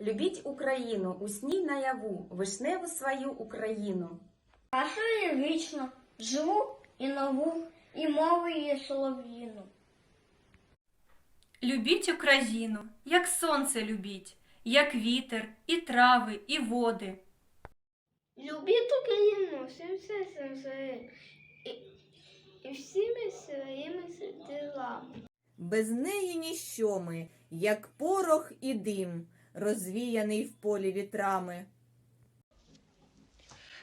Любіть Україну, усній наяву, вишневу свою Україну. Нашу я вічно живу і нову, і мову її солов'їну. Любіть Україну, як сонце любіть, як вітер, і трави, і води. Любіть Україну всім серцем своїм і, і всіми своїми ділами. Без неї ніщо ми, як порох і дим, розвіяний в полі вітрами.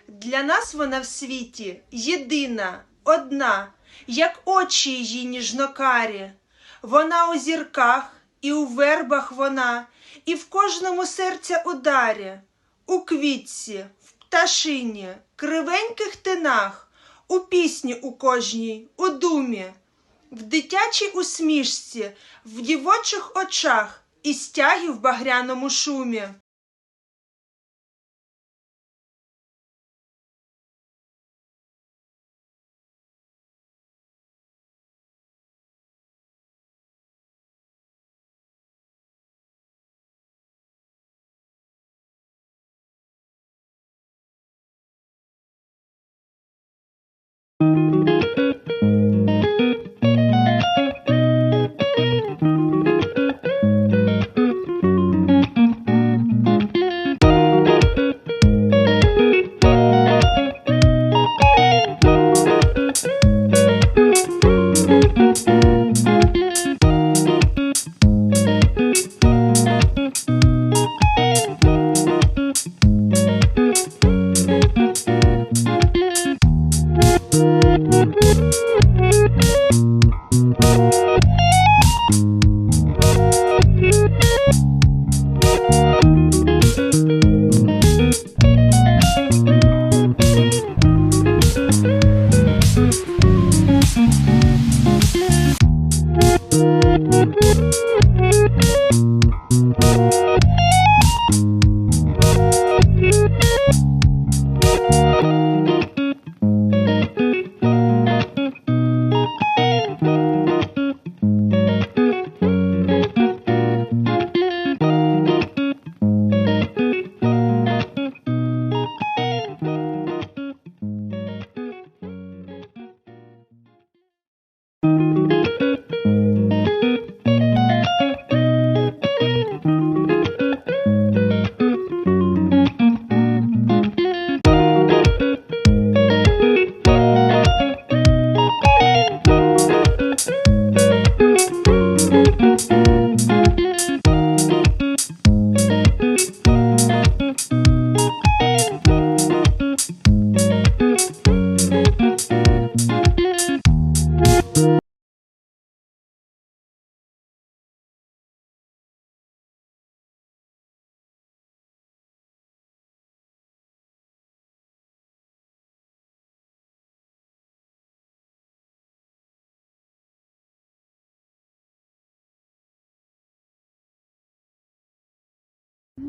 Для нас вона в світі єдина, одна, як очі її ніжнокарі. Вона у зірках, і у вербах вона, і в кожному серця ударі, у квітці, в пташині, кривеньких тинах, у пісні у кожній, у думі, в дитячій усмішці, в дівочих очах і стягі в багряному шумі.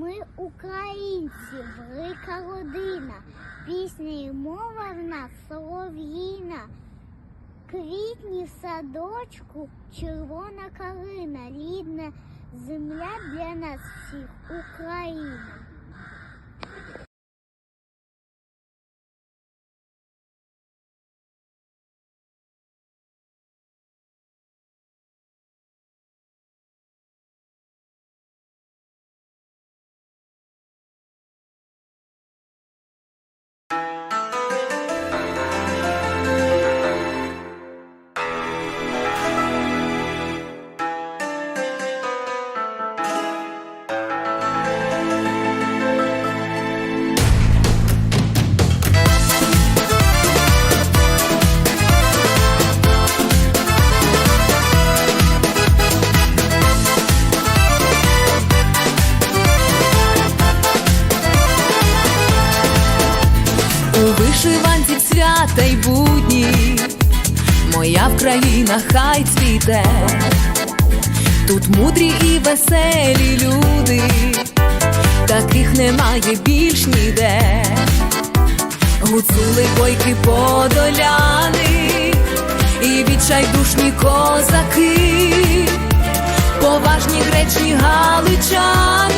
Ми українці, велика родина, пісня і мова в нас солов'їна. Квітні в садочку, червона калина, рідна земля для нас всіх Україна. Свята й будні, моя Вкраїна хай цвіте, тут мудрі і веселі люди, таких немає більш ніде. Гуцули бойки подоляни, і відчайдушні козаки, поважні гречні галичани,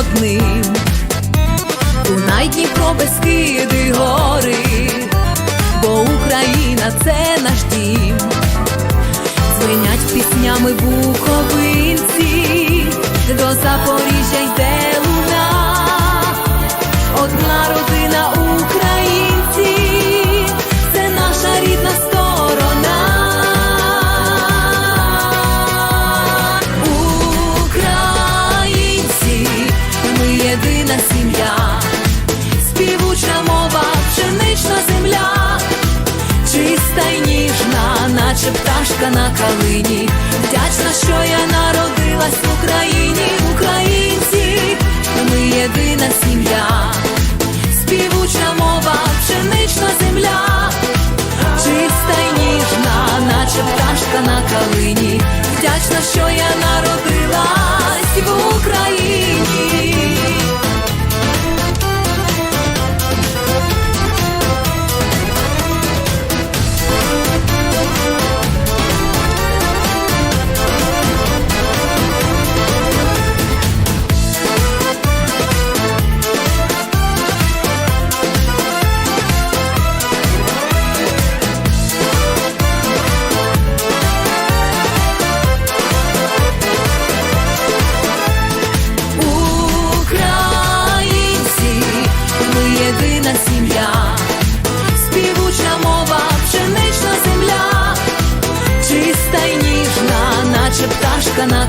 одним. Дунай, Дніпро, Бескиди, гори, бо Україна це наш дім. звинять піснями вуховинці до Запоріжжя наче на калині. Вдячна,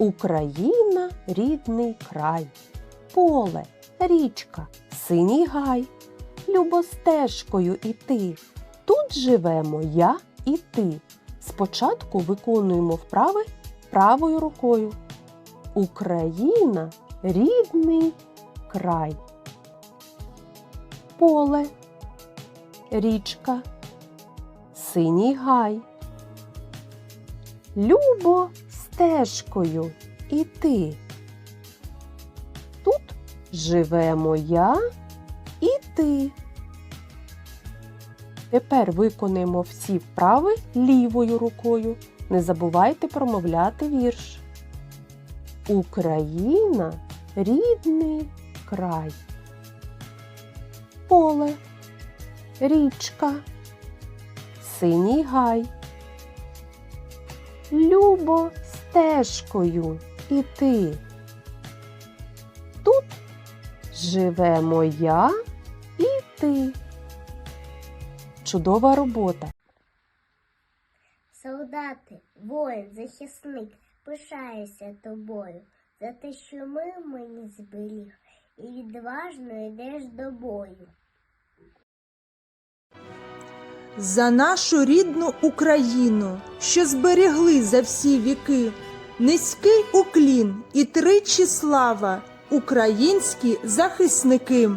Україна рідний край, поле, річка, синій гай, любостежкою іти. Тут живемо я і ти. Спочатку виконуємо вправи правою рукою. Україна рідний край. Поле, річка, синій гай. Любо стежкою іти. Тут живемо я і ти. Тепер виконаємо всі вправи лівою рукою. Не забувайте промовляти вірш. Україна рідний край. Поле, річка, синій гай. Любо стежкою іти. Тут живемо я і ти. Чудова робота. Солдати, воїн, захисник, пишаюся тобою, за те, що ми мені зберіг, і відважно йдеш до бою. За нашу рідну Україну, що зберегли за всі віки, низький уклін і тричі слава, українські захисники.